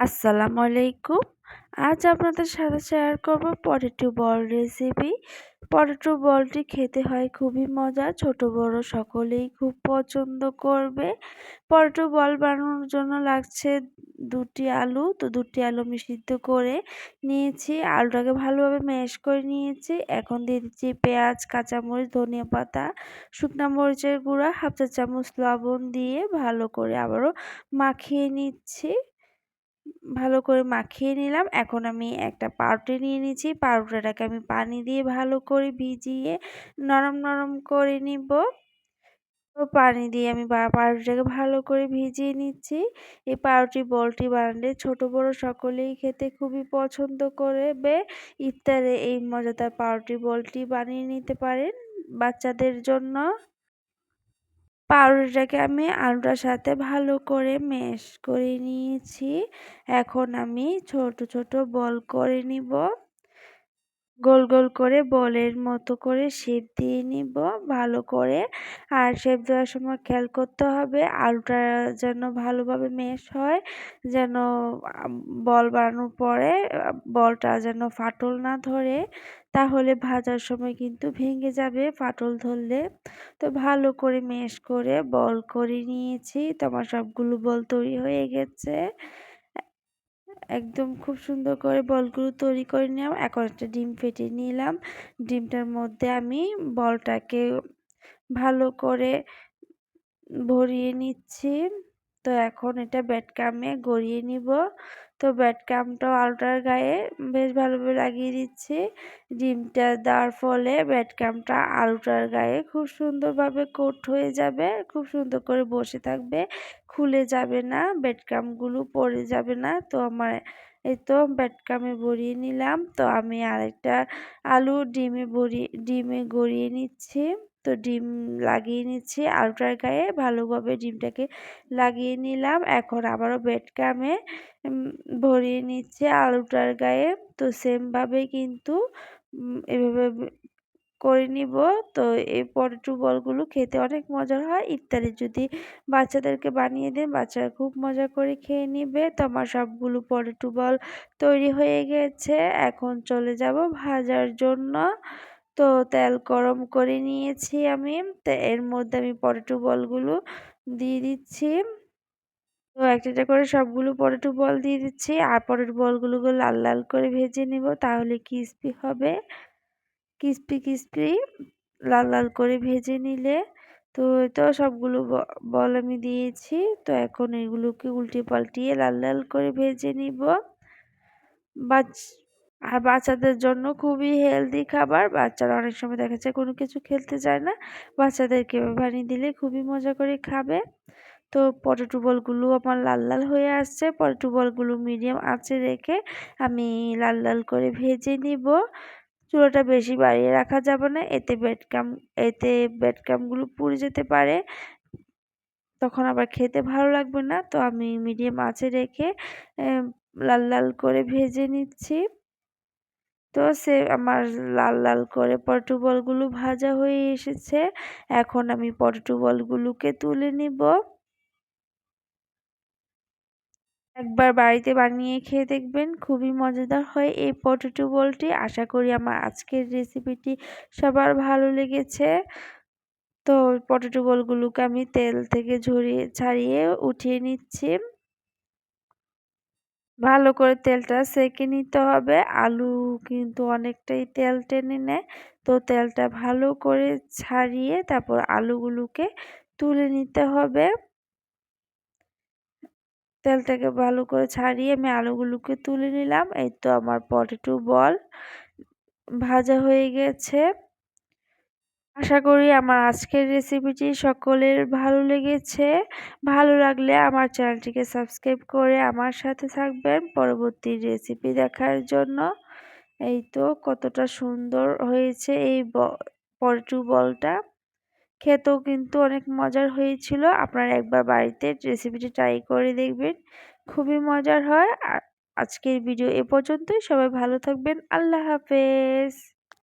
আসসালামু আলাইকুম। আজ আপনাদের সাথে শেয়ার করব পটেটো বল রেসিপি পটেটো বলটি খেতে হয় খুবই মজা, ছোট, বড় সকলেই খুব পছন্দ করবে। পটেটো বল বানানোর জন্য লাগছে দুটি আলু, তো দুটি আলু আমি সিদ্ধ করে নিয়েছি। আলুটাকে ভালোভাবে ম্যাশ করে নিয়েছি। এখন দিয়ে দিচ্ছি পেঁয়াজ, কাঁচামরিচ, ধনিয়া পাতা, শুকনো মরিচের গুঁড়া, হাফ চা চামচ লবণ দিয়ে ভালো করে আবারও মাখিয়ে নিচ্ছি। ভালো করে মাখিয়ে নিলাম। এখন আমি একটা পাউরুটি নিয়ে নিচ্ছি। পাউরুটিটাকে আমি পানি দিয়ে ভালো করে ভিজিয়ে নরম নরম করে নিব। পানি দিয়ে আমি পাউরুটিটাকে ভালো করে ভিজিয়ে নিচ্ছি। এই পাউরুটি বলটি বানালে ছোট, বড় সকলেই খেতে খুবই পছন্দ করবে। ইফতারে এই মজাদার পাউরুটি বলটি বানিয়ে নিতে পারেন বাচ্চাদের জন্য। পাউরুটিটাকে আমি আলুটার সাথে ভালো করে ম্যাশ করে নিয়েছি। এখন আমি ছোট ছোট বল করে নিব। গোল গোল করে বলের মতো করে শেপ দিয়ে নিব, ভালো করে। আর শেপ দেওয়ার সময় খেয়াল করতে হবে আলুটা যেন ভালোভাবে মেশ হয়, যেন বল বানানোর পরে বলটা যেন ফাটল না ধরে, তাহলে ভাজার সময় কিন্তু ভেঙে যাবে ফাটল ধরলে। তো ভালো করে মেশ করে বল করে নিয়েছি তো আমার সবগুলো বল তৈরি হয়ে গেছে। একদম খুব সুন্দর করে বলগুলো তৈরি করে নিলাম। এখন একটা ডিম ফেটে নিলাম। ডিমটার মধ্যে আমি বলটাকে ভালো করে ভরিয়ে নিচ্ছি। তো এখন এটা ব্যাটকামে গড়িয়ে নিব। তো ব্যাটকামটাও আলুটার গায়ে, বেশ ভালোভাবে লাগিয়ে দিচ্ছি। ডিমটা দেওয়ার ফলে ব্যাটকামটা আলুটার গায়ে খুব সুন্দরভাবে কোট হয়ে যাবে, খুব সুন্দর করে বসে থাকবে, খুলে যাবে না ব্যাটকামগুলো পড়ে যাবে না। তো আমার এই তো ব্যাটকামে ভরিয়ে নিলাম। তো আমি আরেকটা আলু ডিমে ভরিয়ে ডিমে গড়িয়ে নিচ্ছি। তো ডিম লাগিয়ে নিচ্ছি আলুটার গায়ে। ভালোভাবে ডিমটাকে লাগিয়ে নিলাম। এখন আবারও বেডকামে ভরিয়ে নিচ্ছে আলুটার গায়ে। তো সেমভাবে কিন্তু এভাবে করে নিব। তো এই পটেটো বলগুলো খেতে অনেক মজার হয়। ইত্যাদি যদি বাচ্চাদেরকে বানিয়ে দেন, বাচ্চারা খুব মজা করে খেয়ে নিবে। তো আমার সবগুলো পটেটো বল তৈরি হয়ে গেছে। এখন চলে যাব ভাজার জন্য। তো তেল গরম করে নিয়েছি আমি। তো এর মধ্যে আমি পটেটো বলগুলো দিয়ে দিচ্ছি। তো একটা করে সবগুলো পটেটো বল দিয়ে দিচ্ছি। আর পটেটো বলগুলোকে লাল লাল করে ভেজে নিব তাহলে ক্রিস্পি হবে। ক্রিস্পি ক্রিস্পি লাল লাল করে ভেজে নিলে। তো তো সবগুলো বল আমি দিয়েছি। তো এখন এগুলোকে উল্টে পাল্টিয়ে লাল লাল করে ভেজে নিব। বাচ আর বাচ্চাদের জন্য খুবই হেলদি খাবার। বাচ্চারা অনেক সময় দেখা যায় কোনো কিছু খেলতে চায় না। বাচ্চাদেরকে বানিয়ে দিলে খুবই মজা করে খাবে। তো পটেটো বলগুলো আমার লাল লাল হয়ে আসছে। পটেটো বলগুলো মিডিয়াম আঁচে রেখে আমি লাল লাল করে ভেজে নিব। চুলোটা বেশি বাড়িয়ে রাখা যাবে না। এতে বেডকাম এতে বেডকামগুলো পুড়ে যেতে পারে। তখন আবার খেতে ভালো লাগবে না। তো আমি মিডিয়াম আঁচে রেখে লাল লাল করে ভেজে নিচ্ছি। তো সে আমার লাল লাল করে পটেটো বলগুলো ভাজা হয়ে এসেছে। এখন আমি পটেটো বলগুলোকে তুলে নিব। একবার বাড়িতে বানিয়ে খেয়ে দেখবেন, খুবই মজাদার হয় এই পটেটো বলটি। আশা করি আমার আজকের রেসিপিটি সবার ভালো লেগেছে। তো পটেটো বলগুলোকে আমি তেল থেকে ঝরিয়ে, ছাড়িয়ে উঠিয়ে নিচ্ছি। ভালো করে তেলটা সেঁকে নিতে হবে। আলু কিন্তু অনেকটাই তেল টেনে নেয়। তো তেলটা ভালো করে ছাড়িয়ে তারপর আলুগুলোকে তুলে নিতে হবে। তেলটাকে ভালো করে ছাড়িয়ে আমি আলুগুলোকে তুলে নিলাম। এই তো আমার পটেটো বল ভাজা হয়ে গেছে। আশা করি আমার আজকের রেসিপিটি সকলের ভালো লেগেছে। ভালো লাগলে আমার চ্যানেলটিকে সাবস্ক্রাইব করে আমার সাথে থাকবেন পরবর্তী রেসিপি দেখার জন্য। এই তো কতটা সুন্দর হয়েছে এই পটেটো বলটা। খেতেও কিন্তু অনেক মজার হয়েছিল। আপনারা একবার বাড়িতে রেসিপিটি ট্রাই করে দেখবেন। খুবই মজার হয়। আজকের ভিডিও এ পর্যন্তই। সবাই ভালো থাকবেন। আল্লাহ হাফেজ।